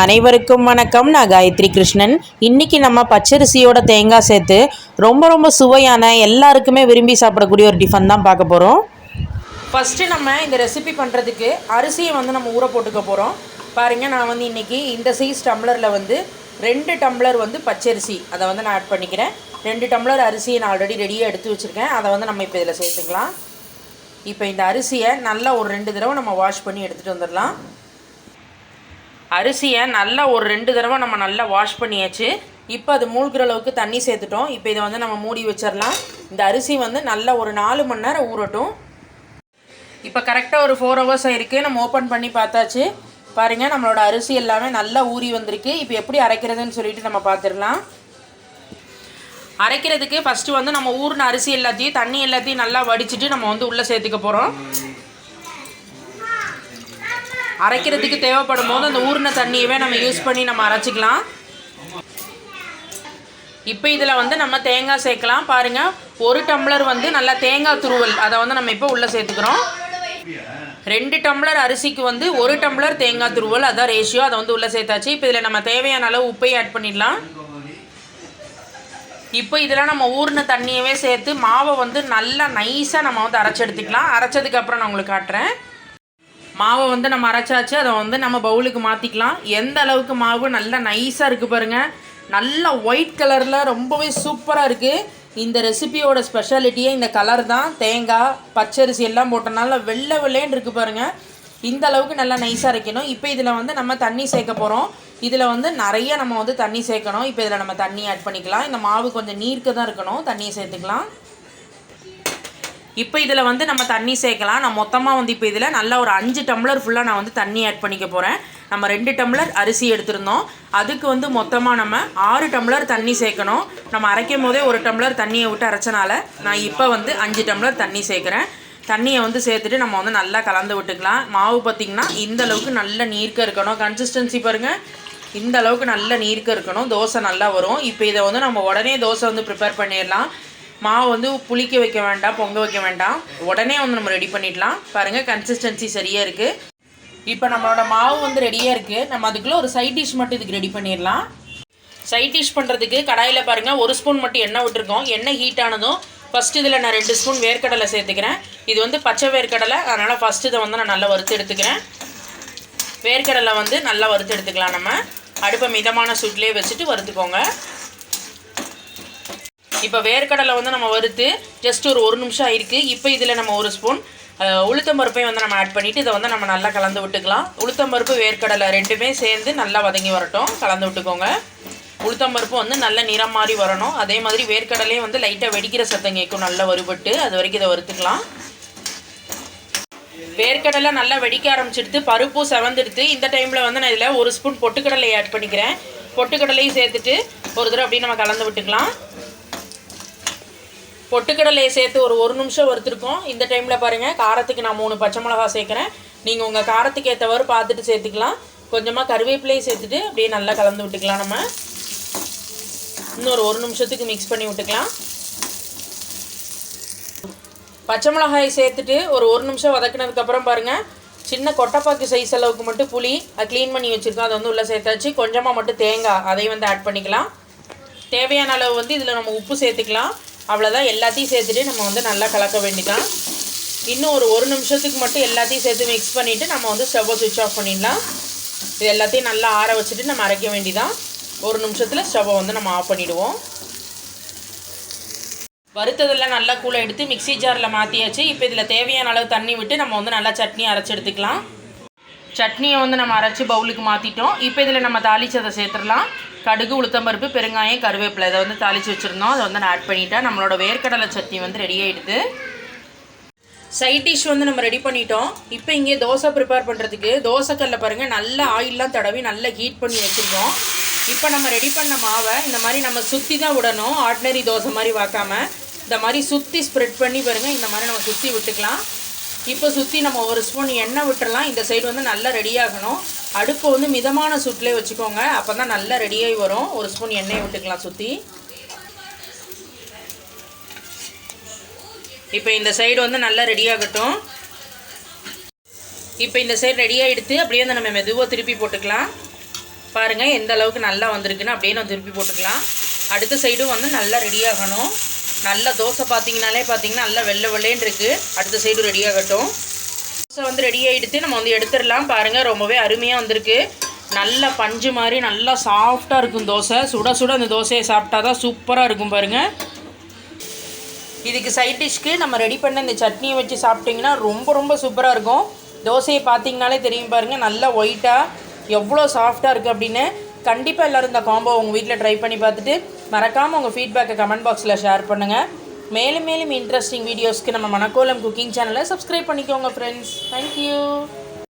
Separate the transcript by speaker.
Speaker 1: அனைவருக்கும் வணக்கம். நான் காயத்ரி கிருஷ்ணன். இன்னைக்கு நம்ம பச்சரிசியோட தேங்காய் சேர்த்து ரொம்ப ரொம்ப சுவையான எல்லாருக்குமே விரும்பி சாப்பிடக்கூடிய ஒரு டிஃபன் தான் பார்க்க போகிறோம் ஃபஸ்ட்டு நம்ம இந்த ரெசிபி பண்ணுறதுக்கு அரிசியை வந்து நம்ம ஊற போட்டுக்க போகிறோம் பாருங்கள் நான் வந்து இன்றைக்கி இந்த சைஸ் டம்ளரில் வந்து ரெண்டு டம்ளர் வந்து பச்சரிசி. அதை வந்து நான் ஆட் பண்ணிக்கிறேன். ரெண்டு டம்ளர் அரிசியை நான் ஆல்ரெடி ரெடியாக எடுத்து வச்சுருக்கேன். அதை வந்து நம்ம இப்போ இதில் சேர்த்துக்கலாம். இப்போ இந்த அரிசியை நல்லா ஒரு ரெண்டு தடவை நம்ம வாஷ் பண்ணி எடுத்துகிட்டு வந்துடலாம். அரிசியை நல்லா ஒரு ரெண்டு தடவை நம்ம நல்லா வாஷ் பண்ணியாச்சு. இப்போ அது மூழ்கிற அளவுக்கு தண்ணி சேர்த்துட்டோம். இப்போ இதை வந்து நம்ம மூடி வச்சிடலாம் இந்த அரிசி வந்து நல்லா ஒரு நாலு மணி நேரம் ஊறட்டும். இப்போ கரெக்டாக ஒரு ஃபோர் ஹவர்ஸ் ஆயிருக்கு நம்ம ஓப்பன் பண்ணி பார்த்தாச்சு. பாருங்கள் நம்மளோட அரிசி எல்லாமே நல்லா ஊறி வந்திருக்கு. இப்போ எப்படி அரைக்கிறதுன்னு சொல்லிட்டு நம்ம பார்த்துடலாம். அரைக்கிறதுக்கு ஃபஸ்ட்டு வந்து நம்ம ஊறின அரிசி எல்லாத்தையும் தண்ணி எல்லாத்தையும் நல்லா வடிச்சிட்டு நம்ம வந்து உள்ளே சேர்த்துக்க போகிறோம் அரைக்கிறதுக்கு தேவைப்படும் போது அந்த ஊறின தண்ணியவே நம்ம யூஸ் பண்ணி நம்ம அரைச்சிக்கலாம். இப்போ இதில் வந்து நம்ம தேங்காய் சேர்க்கலாம். பாருங்கள் ஒரு டம்ளர் வந்து நல்லா தேங்காய் துருவல். அதை வந்து நம்ம இப்போ உள்ளே சேர்த்துக்கிறோம். ரெண்டு டம்ளர் அரிசிக்கு வந்து ஒரு டம்ளர் தேங்காய் துருவல். அதான் ரேஷியோ அதை வந்து உள்ளே சேர்த்தாச்சு. இப்போ இதில் நம்ம தேவையான அளவு உப்பையும் ஆட் பண்ணிடலாம். இப்போ இதில் நம்ம ஊர்ன தண்ணியவே சேர்த்து மாவை வந்து நல்லா நைஸாக நம்ம வந்து அரைச்சி எடுத்துக்கலாம். அரைச்சதுக்கப்புறம் நான் உங்களுக்கு காட்டுறேன். மாவை வந்து நம்ம அரைச்சாச்சு அதை வந்து நம்ம பவுலுக்கு மாற்றிக்கலாம் எந்த அளவுக்கு மாவு நல்லா நைஸாக இருக்குது பாருங்கள் நல்லா ஒயிட் கலரில் ரொம்பவே சூப்பராக இருக்குது இந்த ரெசிபியோட ஸ்பெஷாலிட்டியே இந்த கலர் தான். தேங்காய் பச்சரிசி எல்லாம் போட்டனால வெள்ளை வெள்ளைன்னு இருக்குது பாருங்கள் இந்த அளவுக்கு நல்லா நைஸாக அரைக்கணும் இப்போ இதில் வந்து நம்ம தண்ணி சேர்க்க போகிறோம் இதில் வந்து நிறைய நம்ம வந்து தண்ணி சேர்க்கணும். இப்போ இதில் நம்ம தண்ணி ஆட் பண்ணிக்கலாம். இந்த மாவு கொஞ்சம் நீர்க்க தான் இருக்கணும். தண்ணியை சேர்த்துக்கலாம். இப்போ இதில் வந்து நம்ம தண்ணி சேர்க்கலாம். நான் மொத்தமாக வந்து இப்போ இதில் நல்லா ஒரு அஞ்சு டம்ளர் ஃபுல்லாக நான் வந்து தண்ணி ஆட் பண்ணிக்க போகிறேன் நம்ம ரெண்டு டம்ளர் அரிசி எடுத்திருந்தோம். அதுக்கு வந்து மொத்தமாக நம்ம ஆறு டம்ளர் தண்ணி சேர்க்கணும். நம்ம அரைக்கும் போதே ஒரு டம்ளர் தண்ணியை விட்டு அரைச்சனால நான் இப்போ வந்து அஞ்சு டம்ளர் தண்ணி சேர்க்குறேன். தண்ணியை வந்து சேர்த்துட்டு நம்ம வந்து நல்லா கலந்து விட்டுக்கலாம். மாவு பார்த்திங்கன்னா இந்த அளவுக்கு நல்ல நீர்க்க இருக்கணும். கன்சிஸ்டன்சி பாருங்கள் இந்த அளவுக்கு நல்ல நீர்க்க இருக்கணும். தோசை நல்லா வரும். இப்போ இதை வந்து நம்ம உடனே தோசை வந்து ப்ரிப்பேர் பண்ணிடலாம். மாவு வந்து புளிக்க வைக்க வேண்டாம் பொங்க வைக்க வேண்டாம். உடனே வந்து நம்ம ரெடி பண்ணிடலாம். பாருங்கள் கன்சிஸ்டன்சி சரியாக இருக்குது இப்போ நம்மளோட மாவு வந்து ரெடியாக இருக்குது நம்ம அதுக்குள்ளே ஒரு சைட் டிஷ் மட்டும் இதுக்கு ரெடி பண்ணிடலாம். சைட் டிஷ் பண்ணுறதுக்கு கடாயில் பாருங்கள் ஒரு ஸ்பூன் மட்டும் எண்ணெய் விட்டுருக்கோம். எண்ணெய் ஹீட் ஆனதும் ஃபஸ்ட்டு இதில் நான் ரெண்டு ஸ்பூன் வேர்க்கடலை சேர்த்துக்கிறேன். இது வந்து பச்சை வேர்க்கடலை அதனால் ஃபஸ்ட்டு இதை வந்து நான் நல்லா வறுத்து எடுத்துக்கிறேன். வேர்க்கடலை வந்து நல்லா வறுத்து எடுத்துக்கலாம் நம்ம. அடுப்பை மிதமான சூட்லேயே வச்சுட்டு வறுத்துக்கோங்க. இப்போ வேர்க்கடலை வந்து நம்ம வறுத்து ஜஸ்ட் ஒரு ஒரு நிமிஷம் ஆயிருக்கு. இப்போ இதில் நம்ம ஒரு ஸ்பூன் உளுத்தம் பருப்பையும் வந்து நம்ம ஆட் பண்ணிவிட்டு இதை வந்து நம்ம நல்லா கலந்து விட்டுக்கலாம். உளுத்தம் பருப்பு வேர்க்கடலை ரெண்டுமே சேர்ந்து நல்லா வதங்கி வரட்டும். கலந்து விட்டுக்கோங்க. உளுத்தம் பருப்பு வந்து நல்ல நிறம் மாதிரி வரணும். அதே மாதிரி வேர்க்கடலையும் வந்து லைட்டாக வெடிக்கிற சத்தம் கேட்கும். நல்லா வறுபட்டு அது வரைக்கும் இதை வறுத்துக்கலாம். வேர்க்கடலை நல்லா வெடிக்க ஆரம்பிச்சிடுத்து பருப்பும் செவந்துடுத்து இந்த டைமில் வந்து நான் இதில் ஒரு ஸ்பூன் பொட்டுக்கடலை ஆட் பண்ணிக்கிறேன். பொட்டுக்கடலையும் சேர்த்துட்டு ஒரு தடவை அப்படியே நம்ம கலந்து விட்டுக்கலாம். பொட்டுக்கடலையை சேர்த்து ஒரு ஒரு நிமிஷம் வறுத்துருக்கோம். இந்த டைமில் பாருங்கள் காரத்துக்கு நான் மூணு பச்சை மிளகா சேர்க்குறேன். நீங்கள் உங்கள் காரத்துக்கு ஏற்றவாறு பார்த்துட்டு சேர்த்துக்கலாம். கொஞ்சமாக கருவேப்பிலையும் சேர்த்துட்டு அப்படியே நல்லா கலந்து விட்டுக்கலாம் நம்ம. இன்னொரு ஒரு நிமிஷத்துக்கு மிக்ஸ் பண்ணி விட்டுக்கலாம். பச்சை மிளகாயை சேர்த்துட்டு ஒரு ஒரு நிமிஷம் வதக்குனதுக்கப்புறம் பாருங்கள் சின்ன கொட்டைப்பாக்கு சைஸ் அளவுக்கு மட்டும் புளி அது க்ளீன் பண்ணி வச்சுருக்கோம். அதை வந்து உள்ளே சேர்த்தாச்சு. கொஞ்சமாக மட்டும் தேங்காய் அதையும் வந்து ஆட் பண்ணிக்கலாம். தேவையான அளவு வந்து இதில் நம்ம உப்பு சேர்த்துக்கலாம். அவ்வளோதான் எல்லாத்தையும் சேர்த்துட்டு நம்ம வந்து நல்லா கலக்க வேண்டிதான். இன்னும் ஒரு ஒரு நிமிஷத்துக்கு மட்டும் எல்லாத்தையும் சேர்த்து மிக்ஸ் பண்ணிவிட்டு நம்ம வந்து ஸ்டவ்வை சுவிட்ச் ஆஃப் பண்ணிடலாம். இது எல்லாத்தையும் நல்லா ஆற வச்சுட்டு நம்ம அரைக்க வேண்டிதான். ஒரு நிமிஷத்தில் ஸ்டவ்வை வந்து நம்ம ஆஃப் பண்ணிவிடுவோம் வறுத்ததெல்லாம் நல்லா கூழ எடுத்து மிக்சி ஜாரில் மாற்றியாச்சு இப்போ இதில் தேவையான அளவு தண்ணி விட்டு நம்ம வந்து நல்லா சட்னி அரைச்சி எடுத்துக்கலாம். சட்னியை வந்து நம்ம அரைச்சி பவுலுக்கு மாற்றிட்டோம் இப்போ இதில் நம்ம தாளிச்சதை சேர்த்துடலாம். கடுகு உளுத்தம்பருப்பு பெருங்காயம் கருவேப்பிலை இதை வந்து தாளித்து வச்சுருந்தோம். அதை வந்து நான் ஆட் பண்ணிட்டேன். நம்மளோட வேர்க்கடலை சட்னி வந்து ரெடி ஆகிடுது சைட் டிஷ் வந்து நம்ம ரெடி பண்ணிட்டோம். இப்போ இங்கே தோசை ப்ரிப்பேர் பண்ணுறதுக்கு தோசைக்கல்ல பாருங்கள் நல்ல ஆயிலெலாம் தடவி நல்லா ஹீட் பண்ணி வச்சுருக்கோம். இப்போ நம்ம ரெடி பண்ண மாவை இந்த மாதிரி நம்ம சுற்றி தான் விடணும். ஆர்டினரி தோசை மாதிரி பார்க்காம இந்த மாதிரி சுற்றி ஸ்ப்ரெட் பண்ணி பாருங்கள் இந்த மாதிரி நம்ம சுற்றி விட்டுக்கலாம். இப்போ சுற்றி நம்ம ஒரு ஸ்பூன் எண்ணெய் விட்டுறலாம். இந்த சைடு வந்து நல்லா ரெடியாகணும் அடுப்பு வந்து மிதமான சூட்லேயே வச்சுக்கோங்க. அப்போ தான் நல்லா ரெடியாகி வரும். ஒரு ஸ்பூன் எண்ணெய் விட்டுக்கலாம் சுற்றி இப்போ இந்த சைடு வந்து நல்லா ரெடியாகட்டும் இப்போ இந்த சைடு ரெடியாகிடுத்து அப்படியே வந்து நம்ம மெதுவாக திருப்பி போட்டுக்கலாம். பாருங்கள் எந்த அளவுக்கு நல்லா வந்திருக்குன்னு அப்படியே நம்ம திருப்பி போட்டுக்கலாம். அடுத்த சைடும் வந்து நல்லா ரெடியாகணும் நல்ல தோசை பார்த்தீங்கனாலே பார்த்தீங்கன்னா நல்லா வெள்ளை வெள்ளைன்னு இருக்குது அடுத்த சைடு ரெடியாகட்டும் தோசை வந்து ரெடி ஆகிடுத்து நம்ம வந்து எடுத்துடலாம். பாருங்கள் ரொம்பவே அருமையாக வந்திருக்கு. நல்ல பஞ்சு மாதிரி நல்லா சாஃப்டாக இருக்கும் தோசை. சுட சுட அந்த தோசையை சாப்பிட்டா தான் சூப்பராக இருக்கும் பாருங்கள் இதுக்கு சைட் டிஷ்க்கு நம்ம ரெடி பண்ண இந்த சட்னியை வச்சு சாப்பிட்டிங்கன்னா ரொம்ப ரொம்ப சூப்பராக இருக்கும். தோசையை பார்த்தீங்கனாலே தெரியும் பாருங்கள் நல்லா ஒயிட்டாக எவ்வளோ சாஃப்டாக இருக்குது அப்படின்னு. கண்டிப்பாக எல்லோரும் இந்த காம்போ உங்கள் வீட்டில் ட்ரை பண்ணி பார்த்துட்டு மறக்காமல் உங்கள் ஃபீட்பேக்கை கமெண்ட் பாக்ஸில் ஷேர் பண்ணுங்கள் மேலும் மேலும் இன்ட்ரெஸ்டிங் வீடியோஸ்க்கு நம்ம மணக்கோலம் குக்கிங் சேனலை சப்ஸ்கிரைப் பண்ணிக்கோங்க ஃப்ரெண்ட்ஸ் தேங்க்யூ